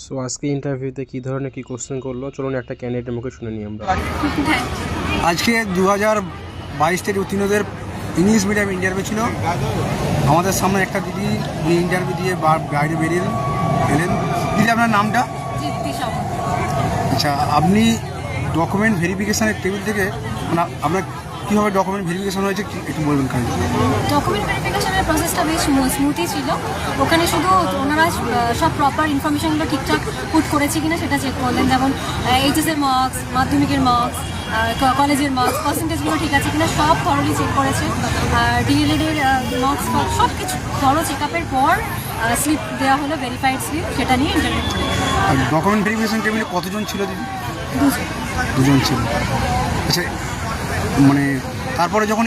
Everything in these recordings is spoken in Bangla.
সো আজকে ইন্টারভিউতে কী ধরনের কী কোশ্চেন করল? চলুন একটা ক্যান্ডিডেটের মুখে শুনে নিই আমরা। আজকে দু হাজার বাইশ থেকে উত্তীর্ণদের ইংলিশ মিডিয়াম ইন্টারভিউ ছিল। আমাদের সামনে একটা দিদি উনি ইন্টারভিউ দিয়ে বা- বাইরে বেরিয়ে এলেন। দিদি আপনার নামটা? আচ্ছা আপনি ডকুমেন্ট ভেরিফিকেশানের টেবিল থেকে মানে আপনার কীভাবে ডকুমেন্ট ভেরিফিকেশান হয়েছে একটু বলবেন কাজ ডকুমেন্ট ভেরিফিকেশনের প্রসেসটা বেশ স্মুথই ছিল। ওখানে শুধু ওনারা সব প্রপার ইনফরমেশনগুলো ঠিকঠাক পুট করেছে কিনা সেটা চেক করলেন। যেমন এইচএসের মার্কস মাধ্যমিকের মার্কস কলেজের মার্কস পার্সেন্টেজগুলো ঠিক আছে কিনা সব থরলি চেক করেছে। আর ডিএলএড এর মার্কস সব কিছু থরো চেক আপের পর স্লিপ দেওয়া হলো ভেরিফাইড স্লিপ সেটা নিয়ে ইন্টারভিউ করে ডকুমেন্ট ভেরিফিকেশান টেবিলে কতজন ছিল দিদি? দুজন ছিল। আচ্ছা মানে তারপরে যখন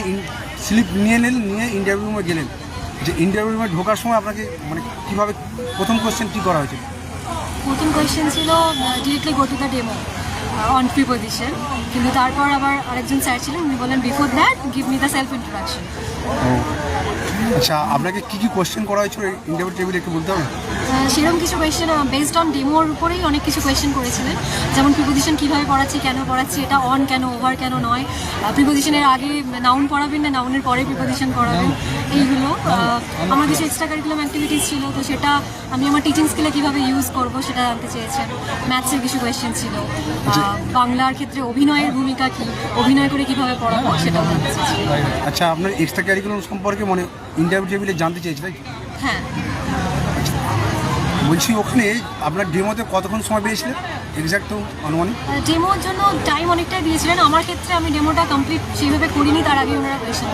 স্লিপ নিয়ে নিলেন, নিয়ে ইন্টারভিউ রুমে গেলেন, যে ইন্টারভিউ রুমে ঢোকার সময় আপনাকে মানে কীভাবে, প্রথম কোয়েশ্চেন কী করা হয়েছে প্রথম কোয়েশ্চেন ছিল directly go to the demo on preposition কিন্তু তারপর আবার আরেকজন স্যার ছিলেন উনি বলেন before that give me the self introduction আচ্ছা আপনাকে কী কী কোশ্চেন করা হয়েছিল? ইন্টারভিউ টেবিলে একটু বলতে হবে? সেরকম কিছু কোয়েশ্চেন বেসড অন ডেমোর উপরেই অনেক কিছু কোয়েশ্চেন করেছিলেন। যেমন প্রিপোজিশন কীভাবে পড়াচ্ছি কেন পড়াচ্ছি এটা অন কেন ওভার কেন নয়। প্রিপোজিশনের আগে নাউন পড়াবেন না নাউনের পরে প্রিপোজিশন করাবেন এইগুলো। আমার কিছু এক্সট্রা কারিকুলাম অ্যাক্টিভিটিস ছিল তো সেটা আমি আমার টিচিং স্কিলে কীভাবে ইউজ করব সেটা জানতে চেয়েছেন। ম্যাথসের কিছু কোয়েশ্চেন ছিল। বাংলার ক্ষেত্রে অভিনয়ের ভূমিকা কি? অভিনয় করে কীভাবে পড়াবো সেটাও জানতে আচ্ছা আপনার এক্সট্রা ক্যারিকুলাম সম্পর্কে মানে ইন্টারভিউ টেবিলে জানতে চেয়েছি তাই হ্যাঁ। বলছি ওখানে আপনার ডেমোতে কতক্ষণ সময় পেয়েছিলেন? এক্স্যাক্ট তো আনুমানিক ডেমোর জন্য টাইম অনেকটাই দিয়েছিলেন। আমার ক্ষেত্রে আমি ডেমোটা কমপ্লিট সেইভাবে করিনি তার আগে ওনারা করেছেন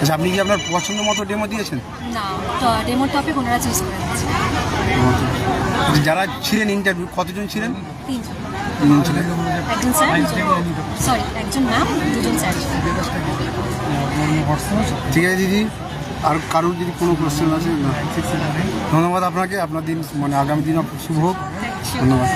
আচ্ছা আপনি কি আপনার পছন্দ মতো ডেমো দিয়েছেন? না ডেমোর টপিক ওনারা চুজ করে দিয়েছেন আচ্ছা, যারা ছিলেন ইন্টারভিউ কতজন ছিলেন? তিনজন। একজন স্যার সরি একজন ম্যাম দুজন স্যার ঠিক আছে দিদি। আর কারোর যদি কোনো কোশ্চেন আছে না। ধন্যবাদ আপনাকে। আপনার দিন মানে আগামী দিন শুভ হোক। ধন্যবাদ।